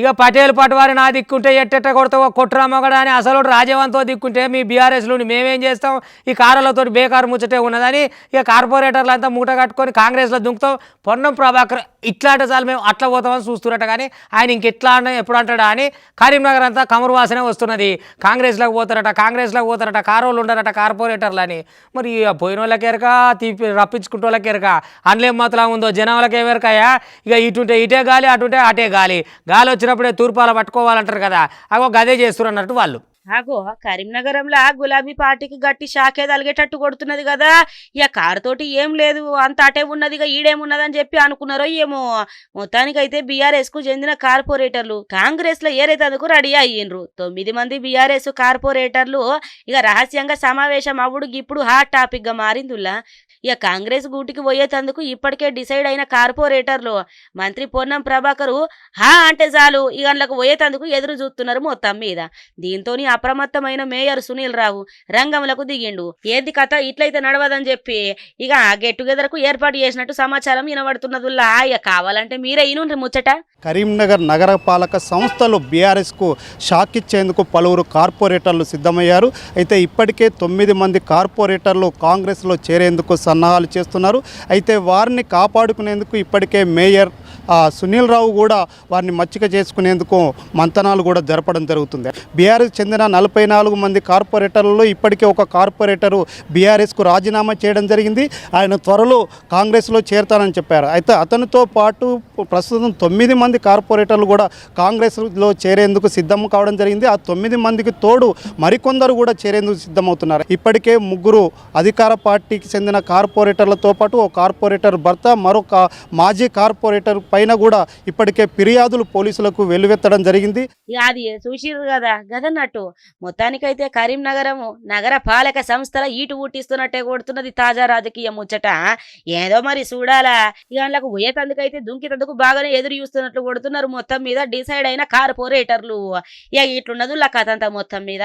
ఇక పటేల్ పటవారి నా దిక్కుంటే ఎట్టెట్ట కొడతావో? కొట్టురా మొగడా అని అసలు రాజవంతో దిక్కుంటే మీ బీఆర్ఎస్లు మేమేం చేస్తాం? ఈ కారులతో బేకారు ముచ్చటే ఉన్నదని ఇక కార్పొరేటర్లు అంతా మూట కట్టుకొని కాంగ్రెస్లో దుంకుతాం. పొన్నం ప్రభాకర్ ఇట్లాంటి చాలు మేము అట్లా పోతామని చూస్తున్నట్టు కానీ ఆయన ఇంకెట్లా అన్న ఎప్పుడు అంటాడా అని కరీంనగర్ అంతా కమరు వాసనే వస్తున్నది. కాంగ్రెస్లోకి పోతారట కాంగ్రెస్లోకి పోతారట కారోళ్ళు ఉండరట కార్పొరేటర్లు అని. మరి ఇక పోయిన వాళ్ళకి ఎరక తీపి రప్పించుకుంటే వాళ్ళకి ఎరక అందులో మాత్రం ఉందో జనాలకి ఎవరికాయా ఇక ఇటుంటే ఇటే గాలి అటుంటే అటే గాలి. గాలి వచ్చినప్పుడే తూర్పాల పట్టుకోవాలంటారు కదా అగో గదే చేస్తున్నారు అన్నట్టు వాళ్ళు. ఆగో కరీంనగరంలో గులాబీ పార్టీకి గట్టి షాకే తలిగేటట్టు కొడుతున్నది కదా. ఇక కారుతోటి ఏం లేదు అంత అటే ఉన్నది ఇక ఈడేమున్నదని చెప్పి అనుకున్నారో ఏమో. మొత్తానికైతే బీఆర్ఎస్కు చెందిన కార్పొరేటర్లు కాంగ్రెస్లో ఏరేతందుకు రెడీ అయ్యిండ్రు. తొమ్మిది మంది బీఆర్ఎస్ కార్పొరేటర్లు ఇక రహస్యంగా సమావేశం అవ్వడు ఇప్పుడు హాట్ టాపిక్గా మారిందిలా ఇక కాంగ్రెస్ గూటికి పోయేతందుకు ఇప్పటికే డిసైడ్ అయిన కార్పొరేటర్లు మంత్రి పొన్నం ప్రభాకరు హా అంటే చాలు ఇక అందులోకి పోయేతందుకు ఎదురు చూస్తున్నారు మొత్తం మీద. దీంతోని అప్రమత్తమైన మేయర్ సునీల్ రావు రంగంలకు దిగిండు. ఏంది కథ? ఇట్లయితే నడవదని చెప్పి ఇక గెట్ టుగెదర్కు ఏర్పాటు చేసినట్టు సమాచారం వినబడుతున్నదిలా ఇక కావాలంటే మీరే ఇను ముచ్చట. కరీంనగర్ నగరపాలక సంస్థలు బీఆర్ఎస్కు షాక్ ఇచ్చేందుకు పలువురు కార్పొరేటర్లు సిద్ధమయ్యారు. అయితే ఇప్పటికే తొమ్మిది మంది కార్పొరేటర్లు కాంగ్రెస్లో చేరేందుకు సన్నాహాలు చేస్తున్నారు. అయితే వారిని కాపాడుకునేందుకు ఇప్పటికే మేయర్ సునీల్ రావు కూడా వారిని మచ్చిక చేసుకునేందుకు మంతనాలు కూడా జరపడం జరుగుతుంది. బీఆర్ఎస్ చెందిన నలభై నాలుగు మంది కార్పొరేటర్లలో ఇప్పటికే ఒక కార్పొరేటరు బీఆర్ఎస్కు రాజీనామా చేయడం జరిగింది. ఆయన త్వరలో కాంగ్రెస్లో చేరతానని చెప్పారు. అయితే అతనితో పాటు ప్రస్తుతం తొమ్మిది మంది కార్పొరేటర్లు కూడా కాంగ్రెస్లో చేరేందుకు సిద్ధం కావడం జరిగింది. ఆ తొమ్మిది మందికి తోడు మరికొందరు కూడా చేరేందుకు సిద్ధమవుతున్నారు. ఇప్పటికే ముగ్గురు అధికార పార్టీకి చెందిన కార్పొరేటర్లతో పాటు ఓ కార్పొరేటర్ భర్త మరొక మాజీ కార్పొరేటర్ పైన కూడా ఇప్పటికే ఫిర్యాదులు పోలీసులకు వెల్లువెత్తడం జరిగింది. అది చూసిరు కదా గదన్నట్టు మొత్తానికైతే కరీంనగరము నగర పాలక సంస్థల ఈటు ఊటిస్తున్నట్టే కొడుతున్నది తాజా రాజకీయ ముచ్చట. ఏదో మరి చూడాలా? ఇవాళ్ళకు అందులోకి పోయేతందుకైతే దుంకితందుకు బాగానే ఎదురు చూస్తున్నట్లు కొడుతున్నారు మొత్తం మీద. డిసైడ్ అయిన కార్పొరేటర్లు. ఇక ఇట్లున్నది కథ అంతా మొత్తం మీద.